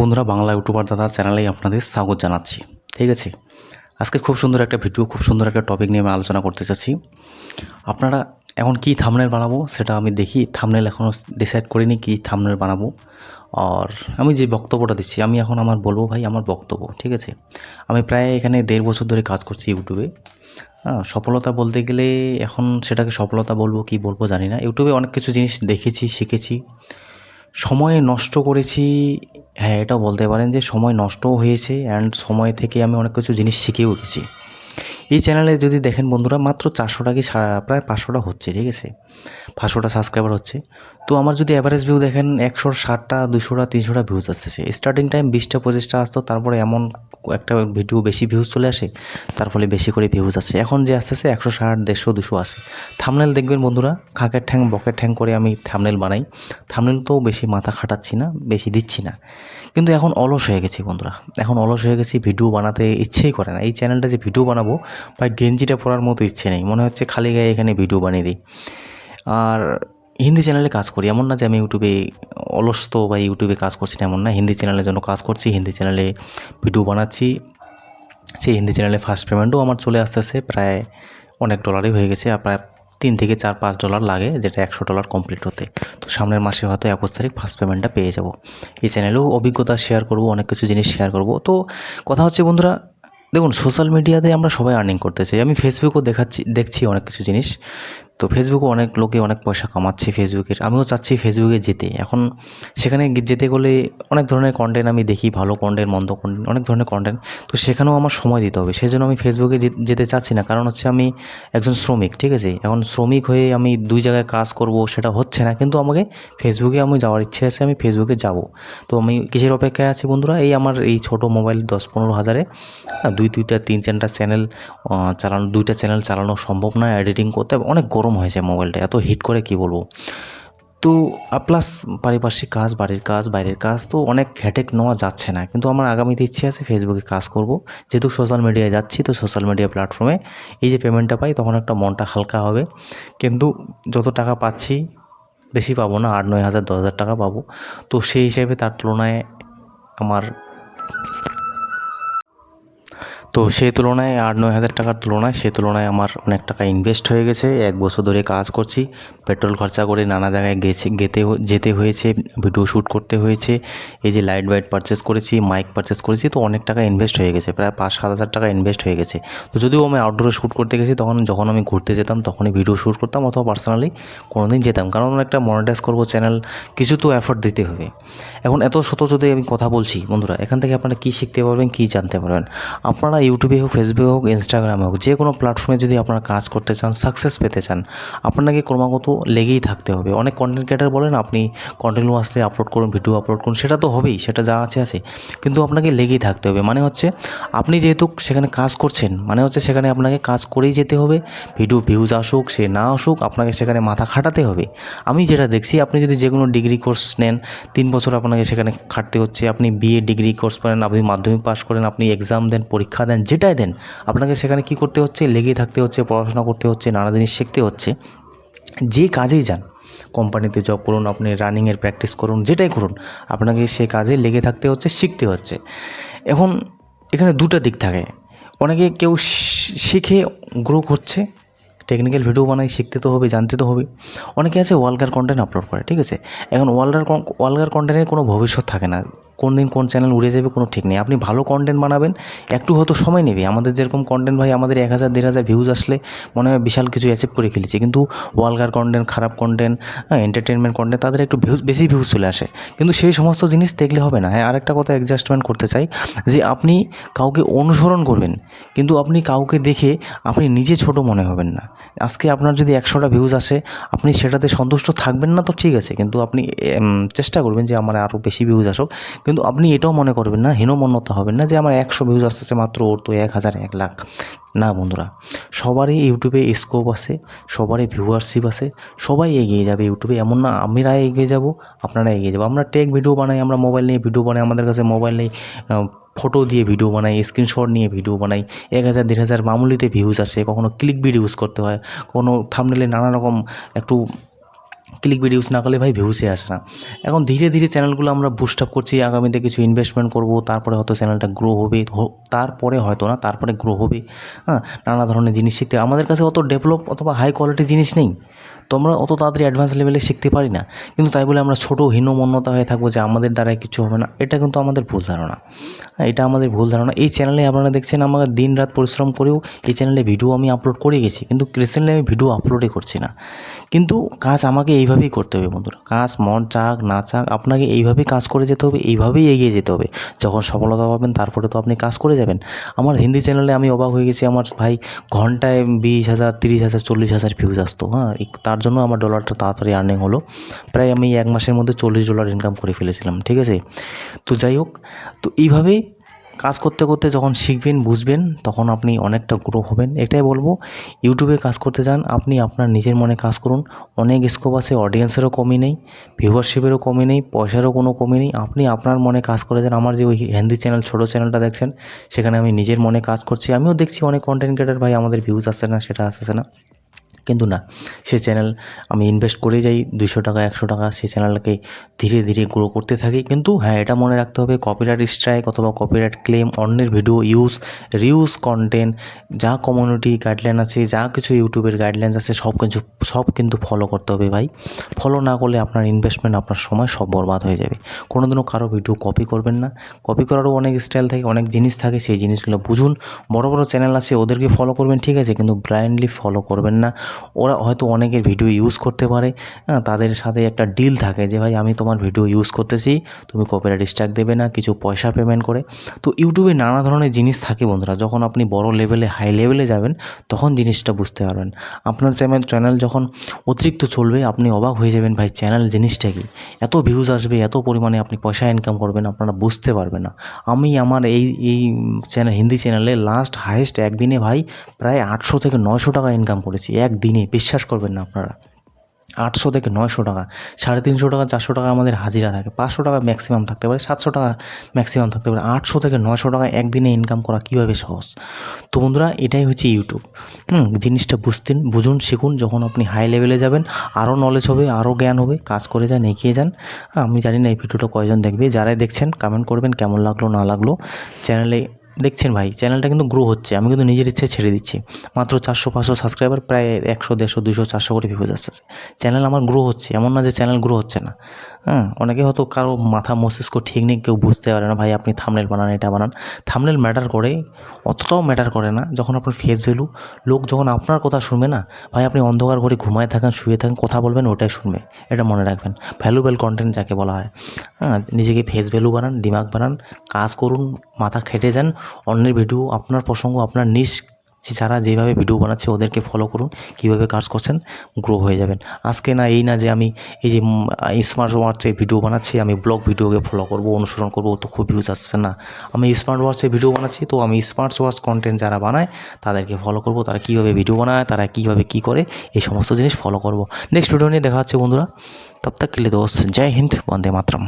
বন্ধুরা, বাংলা ইউটিউবার দাদা চ্যানেলেই আপনাদের স্বাগত জানাচ্ছি। ঠিক আছে? আজকে খুব সুন্দর একটা ভিডিও খুব সুন্দর একটা টপিক নিয়ে আমি আলোচনা করতে চাচ্ছি। আপনারা এখন কি থামনেল বানাবো সেটা আমি দেখি। থামনেল এখনও ডিসাইড করিনি কি থামনেল বানাবো। আর আমি যে বক্তব্যটা দিচ্ছি, আমি এখন আমার বলব ভাই আমার বক্তব্য, ঠিক আছে? আমি প্রায় এখানে দেড় বছর ধরে কাজ করছি ইউটিউবে। হ্যাঁ সফলতা বলতে গেলে এখন সেটাকে সফলতা বলব কি বলব জানি না। ইউটিউবে অনেক কিছু জিনিস দেখেছি, শিখেছি। সময় নষ্ট করেছি হ্যাঁ এটা বলতে পারেন যে সময় নষ্টও হয়েছে অ্যান্ড সময় থেকে আমি অনেক কিছু জিনিস শিখেও গেছি এই চ্যানেলে যদি দেখেন বন্ধুরা, মাত্র চারশোটা কি প্রায় পাঁচশোটা হচ্ছে, ঠিক আছে? পাঁচশোটা সাবস্ক্রাইবার হচ্ছে। তো আমার যদি অ্যাভারেজ ভিউ দেখেন একশো ষাটটা দুশোটা তিনশোটা ভিউজ আসতেছে। স্টার্টিং টাইম বিশটা, পঁচিশটা আসতো, তারপরে এমন একটা ভিডিও বেশি ভিউজ চলে আসে, তার ফলে বেশি করে ভিউজ আসে। এখন যে আসতেছে, একশো ষাট, দেড়শো দুশো আসে থামনেল দেখবেন বন্ধুরা, খাঁকের ঠ্যাং, বকের ঠ্যাং করে আমি থামনেল বানাই। থামনেল তো বেশি মাথা খাটাচ্ছি না, বেশি দিচ্ছি না। কিন্তু এখন অলস হয়ে গেছি বন্ধুরা। এখন অলস হয়ে গেছি ভিডিও বানাতে ইচ্ছেই করে না। এই চ্যানেলটা যে ভিডিও বানাবো বা গেঞ্জিটা পরার মতো ইচ্ছে নেই। মনে হচ্ছে খালি গায়ে এখানে ভিডিও বানিয়ে দিই। আর হিন্দি চ্যানেলে কাজ করি। এমন না যে আমি ইউটিউবে অলস্ত বা ইউটিউবে কাজ করছি না, এমন না। হিন্দি চ্যানেলের জন্য কাজ করছি, হিন্দি চ্যানেলে ভিডিও বানাচ্ছি। সেই হিন্দি চ্যানেলে ফার্স্ট পেমেন্টও আমার চলে আসতেছে, প্রায় অনেক ডলারই হয়ে গেছে, আর প্রায় তিন থেকে চার, পাঁচ ডলার লাগে, যেটা একশো ডলার কমপ্লিট হতে। তো সামনের মাসে হয়তো একুশ তারিখ ফার্স্ট পেমেন্টটা পেয়ে যাব। এই চ্যানেলেও অভিজ্ঞতা শেয়ার করব, অনেক কিছু জিনিস শেয়ার করব। তো কথা হচ্ছে বন্ধুরা, দেখুন সোশ্যাল মিডিয়াতে আমরা সবাই আর্নিং করতে চাই। আমি ফেসবুকও দেখাচ্ছি, দেখছি অনেক কিছু জিনিস। তো ফেসবুকে অনেক লোকে অনেক পয়সা কামাচ্ছে ফেসবুকের আমিও চাচ্ছি ফেসবুকে যেতে। এখন সেখানে যেতে গেলে অনেক ধরনের কন্টেন্ট আমি দেখি ভালো কন্টেন্ট মন্দ কন্টেন্ট অনেক ধরনের কন্টেন্ট তো সেখানেও আমার সময় দিতে হবে। সেই জন্য আমি ফেসবুকে যেতে চাচ্ছি না। কারণ হচ্ছে আমি একজন শ্রমিক ঠিক আছে? এখন শ্রমিক হয়ে আমি দুই জায়গায় কাজ করব সেটা হচ্ছে না। কিন্তু আমাকে ফেসবুকে আমি যাওয়ার ইচ্ছে আছে আমি ফেসবুকে যাব। তো আমি কিসের অপেক্ষায় আছি বন্ধুরা? এই আমার এই ছোট মোবাইল দশ পনেরো হাজারে। হ্যাঁ, দুই দুইটা তিন চারটা চ্যানেল চালানো দুইটা চ্যানেল চালানো সম্ভব নয় এডিটিং করতে। অনেক গরম হয়েছে মোবাইলটা, এত হিট করে কি বলব? তো প্লাস পারিপার্শ্বিক কাজ, বাড়ির কাজ, বাইরের কাজ, তো অনেক হ্যাটেক নেওয়া যাচ্ছে না। কিন্তু আমার আগামীতে ইচ্ছে আছে ফেসবুকে কাজ করব। যেহেতু সোশ্যাল মিডিয়ায় যাচ্ছি, তো সোশ্যাল মিডিয়া প্ল্যাটফর্মে এই যে পেমেন্টটা পাই, তখন একটা মনটা হালকা হবে। কিন্তু যত টাকা পাচ্ছি, বেশি পাবো না, আট নয় হাজার, দশ হাজার টাকা পাবো। তো সেই হিসেবে তার তুলনায় আমার তো সেই তুলনায় আট নয় হাজার টাকার তুলনায়, সে তুলনায় আমার অনেক টাকা ইনভেস্ট হয়ে গেছে। এক বছর ধরে কাজ করছি। পেট্রোল খরচা করে নানা জায়গায় গেছে, গেতে যেতে হয়েছে, ভিডিও শ্যুট করতে হয়েছে, এই যে লাইট বাইট পারচেস করেছি মাইক পারচেস করেছি, তো অনেক টাকা ইনভেস্ট হয়ে গেছে, প্রায় পাঁচ সাত হাজার টাকা ইনভেস্ট হয়ে গেছে। তো যদিও আমি আউটডোরে শ্যুট করতে গেছি, তখন যখন আমি ঘুরতে যেতাম, তখনই ভিডিও শ্যুট করতাম, অথবা পার্সোনালি কোনো দিন যেতাম। কারণ একটা মনিটাইজ করব চ্যানেল কিছু তো এফোর্ট দিতে হবে। এখন এত শত যদি আমি কথা বলছি, বন্ধুরা, এখান থেকে আপনারা কী শিখতে পারবেন, কী জানতে পারবেন? আপনারা ইউটিউবে হোক ফেসবুকে হোক ইনস্টাগ্রামে হোক, যে কোনো প্ল্যাটফর্মে যদি আপনারা কাজ করতে চান সাকসেস পেতে চান আপনাকে ক্রমাগত লেগেই থাকতে হবে। অনেক কন্টেন্ট ক্রিয়েটার বলেন, আপনি কন্টিনিউ আসলে আপলোড করুন ভিডিও আপলোড করুন, সেটা তো হবেই, সেটা যা আছে আছে। কিন্তু আপনাকে লেগেই থাকতে হবে। মানে হচ্ছে, আপনি যেহেতু সেখানে কাজ করছেন মানে হচ্ছে সেখানে আপনাকে কাজ করেই যেতে হবে। ভিডিও ভিউজ আসুক, সে না আসুক, আপনাকে সেখানে মাথা খাটাতে হবে। আমি যেটা দেখছি, আপনি যদি যে কোনো ডিগ্রি কোর্স নেন, তিন বছর আপনাকে সেখানে খাটতে হচ্ছে, আপনি বিএ ডিগ্রি কোর্স করেন, আপনি মাধ্যমিক পাস করেন, আপনি এক্সাম দেন, পরীক্ষা দেন, যেটাই দেন, আপনাকে সেখানে কি করতে হচ্ছে? লেগে থাকতে হচ্ছে, পড়াশোনা করতে হচ্ছে, নানা জিনিস শিখতে হচ্ছে। যে কাজেই যান, কোম্পানিতে জব করুন, আপনি রানিংয়ের প্র্যাকটিস করুন, যেটাই করুন, আপনাকে সে কাজে লেগে থাকতে হচ্ছে, শিখতে হচ্ছে। এখন এখানে দুটো দিক থাকে। অনেকে কেউ শিখে গ্রো করছে টেকনিক্যাল ভিডিও বানাই শিখতে তো হবে, জানতে তো হবে। অনেকে আছে ওয়ালগার কন্টেন্ট আপলোড করে, ঠিক আছে? এখন ওয়ালগার ওয়ালগার কন্টেন্টের কোনো ভবিষ্যৎ থাকে না। কোন দিন কোন চ্যানেল উড়ে যাবে কোনো ঠিক নেই। আপনি ভালো কন্টেন্ট বানাবেন, একটু হয়তো সময় নেবে। আমাদের যেরকম কন্টেন্ট ভাই, আমাদের এক হাজার, দেড় হাজার ভিউজ আসলে মনে হয় বিশাল কিছু অ্যাচিভ করে ফেলেছে। কিন্তু ওয়ালগার কন্টেন্ট খারাপ কন্টেন্ট হ্যাঁ এন্টারটেনমেন্ট কন্টেন্ট তাদের একটু ভিউজ বেশি ভিউজ চলে আসে। কিন্তু সেই সমস্ত জিনিস দেখলে হবে না। হ্যাঁ আরেকটা কথা অ্যাডজাস্টমেন্ট করতে চাই, যে আপনি কাউকে অনুসরণ করবেন, কিন্তু আপনি কাউকে দেখে আপনি নিজে ছোট মনে হবেন না। আজকে আপনার যদি একশোটা ভিউজ আসে, আপনি সেটাতে সন্তুষ্ট থাকবেন না তো ঠিক আছে। কিন্তু আপনি চেষ্টা করবেন যে আমার আরও বেশি ভিউজ আসুক। কিন্তু আপনি এটাও মনে করবেন না হীনমন্যতা হবেন না যে আমার একশো ভিউজ আসতেছে মাত্র ওর তো এক হাজার এক লাখ। না বন্ধুরা, সবারই ইউটিউবে স্কোপ আছে, সবারই ভিউয়ারশিপ আছে, সবাই এগিয়ে যাবে ইউটিউবে। এমন না, আমরা এগিয়ে যাব, আপনারা এগিয়ে যাব। আমরা টেক ভিডিও বানাই, আমরা মোবাইল নিয়ে ভিডিও বানাই, আমাদের কাছে মোবাইল নেই ফটো দিয়ে ভিডিও বানাই স্ক্রিনশট নিয়ে ভিডিও বানাই। এক হাজার, দেড় হাজার মামুলিতে ভিউজ আসে, কখনো ক্লিক বিড ইউজ করতে হয় কোনো থামনেলে নানা রকম একটু ক্লিক ভিডিওস না করলে ভাই ভিউসে আসে না। এখন ধীরে ধীরে চ্যানেলগুলো আমরা বুস্ট আপ করছি, আগামীতে কিছু ইনভেস্টমেন্ট করব, তারপরে হয়তো চ্যানেলটা গ্রো হবে তারপরে হয়তো না, তারপরে গ্রো হবে। হ্যাঁ নানা ধরনের জিনিস শিখতে, আমাদের কাছে অত ডেভেলপ অথবা হাই কোয়ালিটির জিনিস নেই। তো আমরা অত তাড়াতাড়ি অ্যাডভান্স লেভেলে শিখতে পারি না। কিন্তু তাই বলে আমরা ছোটো হীনমন্যতা হয়ে থাকব যে আমাদের দ্বারাই কিছু হবে না। এটা কিন্তু আমাদের ভুল ধারণা। এটা আমাদের ভুল ধারণা। এই চ্যানেলে আপনারা দেখছেন, আমার দিন রাত পরিশ্রম করেও এই চ্যানেলে ভিডিও আমি আপলোড করে গেছি। কিন্তু রিসেন্টলি আমি ভিডিও আপলোডই করছি না। কিন্তু কাজ আমাকে এইভাবেই করতে হবে বন্ধুরা। কাজ মন চাক, না চাক, আপনাকে এইভাবেই কাজ করে যেতে হবে, এইভাবেই এগিয়ে যেতে হবে। যখন সফলতা পাবেন, তারপরে তো আপনি কাজ করে যাবেন। আমার হিন্দি চ্যানেলে আমি অবাক হয়ে গেছি। আমার ভাই ঘন্টায় বিশ হাজার, তিরিশ হাজার, চল্লিশ হাজার ভিউজ আসতো। হ্যাঁ তার জন্য আমার ডলারটা তাড়াতাড়ি আর্নিং হলো। প্রায় আমি এক মাসের মধ্যে চল্লিশ ডলার ইনকাম করে ফেলেছিলাম, ঠিক আছে? তো যাই হোক, তো এইভাবে কাজ করতে করতে যখন শিখবেন, বুঝবেন, তখন আপনি অনেকটা গ্রো হবেন। এটাই বলব ইউটিউবে কাজ করতে চান আপনি আপনার নিজের মনে কাজ করুন। অনেক স্কোপ আছে অডিয়েন্সেরও কমই নেই ভিউয়ারশিপেরও কমই নেই, পয়সারও কোনো কমই নেই। আপনি আপনার মনে কাজ করে যান। আমার যে ওই হিন্দি চ্যানেল ছোটো চ্যানেলটা দেখছেন, সেখানে আমি নিজের মনে কাজ করছি। আমিও দেখছি অনেক কন্টেন্ট ক্রিয়েটার ভাই, আমাদের ভিউজ আসছে না, সেটা আসছে না। কিন্তু না। সে চ্যানেল আমি ইনভেস্ট করে যাই দুশো টাকা, একশো টাকা সেই চ্যানেলকে ধীরে ধীরে গ্রো করতে থাকি। কিন্তু হ্যাঁ এটা মনে রাখতে হবে কপিরাইট স্ট্রাইক অথবা কপিরাইট ক্লেম অন্যের ভিডিও ইউজ রিউজ কন্টেন্ট যা কমিউনিটি গাইডলাইন আছে, যা কিছু ইউটিউবের গাইডলাইন আছে, সব কিছু, সব কিন্তু ফলো করতে হবে ভাই। ফলো না করলে আপনার ইনভেস্টমেন্ট আপনার সময় সব বরবাদ হয়ে যাবে। কোনোদিনও কারও ভিডিও কপি করবেন না। কপি করারও অনেক স্টাইল থাকে, অনেক জিনিস থাকে, সেই জিনিসগুলো বুঝুন। বড় বড় চ্যানেল আছে, ওদেরকে ফলো করবেন, ঠিক আছে, কিন্তু ব্লাইন্ডলি ফলো করবেন না। ওরা হয়তো অনেকের ভিডিও ইউজ করতে পারে হ্যাঁ তাদের সাথে একটা ডিল থাকে যে, ভাই, আমি তোমার ভিডিও ইউজ করতেছি, তুমি কপিরাইট স্ট্রাইক দেবে না, কিছু পয়সা পেমেন্ট করে। তো ইউটিউবে নানা ধরনের জিনিস থাকে বন্ধুরা, যখন আপনি বড় লেভেলে হাই লেভেলে যাবেন, তখন জিনিসটা বুঝতে পারবেন। আপনার চ্যানেল চ্যানেল যখন অতিরিক্ত চলবে, আপনি অবাক হয়ে যাবেন, ভাই চ্যানেল জিনিসটা কি? এত ভিউজ আসবে, এত পরিমাণে আপনি পয়সা ইনকাম করবেন, আপনারা বুঝতে পারবেন না। আমি আমার এই এই চ্যানেল হিন্দি চ্যানেলে লাস্ট হাইয়েস্ট একদিনে, ভাই, প্রায় আটশো থেকে নশো টাকা ইনকাম করেছি একদিনে বিশ্বাস করবেন না আপনারা। আটশো থেকে নয়শো টাকা, সাড়ে তিনশো টাকা, চারশো টাকা আমাদের হাজিরা থাকে। পাঁচশো টাকা ম্যাক্সিমাম থাকতে পারে, সাতশো টাকা ম্যাক্সিমাম থাকতে পারে। আটশো থেকে নয়শো টাকা একদিনে ইনকাম করা কীভাবে সহজ? তো বন্ধুরা, এটাই হচ্ছে ইউটিউব হুম, জিনিসটা বুঝতেন, বুঝুন, শিখুন, যখন আপনি হাই লেভেলে যাবেন আরও নলেজ হবে আরও জ্ঞান হবে, কাজ করে যান, এগিয়ে যান। আমি জানি না এই ভিডিওটা কয়জন দেখবে। যারাই দেখছেন কমেন্ট করবেন কেমন লাগল, না লাগল। চ্যানেলে দেখছেন ভাই চ্যানেলটা কিন্তু গ্রো হচ্ছে, আমি কিন্তু নিজের ইচ্ছে ছেড়ে দিচ্ছি। মাত্র চারশো, পাঁচশো সাবস্ক্রাইবার প্রায় একশো, দেড়শো দুশো চারশো করে ভিউজ আসতেছে। চ্যানেল আমার গ্রো হচ্ছে, এমন না যে চ্যানেল গ্রো হচ্ছে না। হ্যাঁ অনেকে হয়তো কারও মাথা মস্তিষ্ক ঠিক নেই, কেউ বুঝতে পারে না, ভাই, আপনি থামনেল বানান, এটা বানান। থামনেল ম্যাটার করে, অতটাও ম্যাটার করে না, যখন আপনার ফেস ভ্যালু লোক যখন আপনার কথা শুনবে না, ভাই, আপনি অন্ধকার ঘরে ঘুমায় থাকেন, শুয়ে থাকেন, কথা বলবেন, ওটাই শুনবে। এটা মনে রাখবেন। ভ্যালুবেল কন্টেন্ট যাকে বলা হয়। হ্যাঁ নিজেকে ফেস ভ্যালু বানান, দিমাগ বানান, কাজ করুন, মাথা খেটে যান, অন্যের ভিডিও আপনার প্রসঙ্গ, আপনার নিজ যারা যেভাবে ভিডিও বানাচ্ছে ওদেরকে ফলো করুন, কীভাবে কাজ করছেন গ্রো হয়ে যাবেন। আজকে না এই না যে আমি এই যে স্মার্ট ওয়াচে ভিডিও বানাচ্ছি, আমি ব্লগ ভিডিওকে ফলো করব, অনুসরণ করব তো খুব ভিউজ আসছে না। আমি স্মার্ট ওয়াচে ভিডিও বানাচ্ছি, তো আমি স্মার্ট ওয়াচ কন্টেন্ট যারা বানায়, তাদেরকে ফলো করব, তারা কীভাবে ভিডিও বানায়, তারা কীভাবে কী করে, এই সমস্ত জিনিস ফলো করব। নেক্সট ভিডিও নিয়ে দেখা হচ্ছে বন্ধুরা, তব তক কে লিয়ে দোস্ত, জয় হিন্দ, বন্দে মাতরম।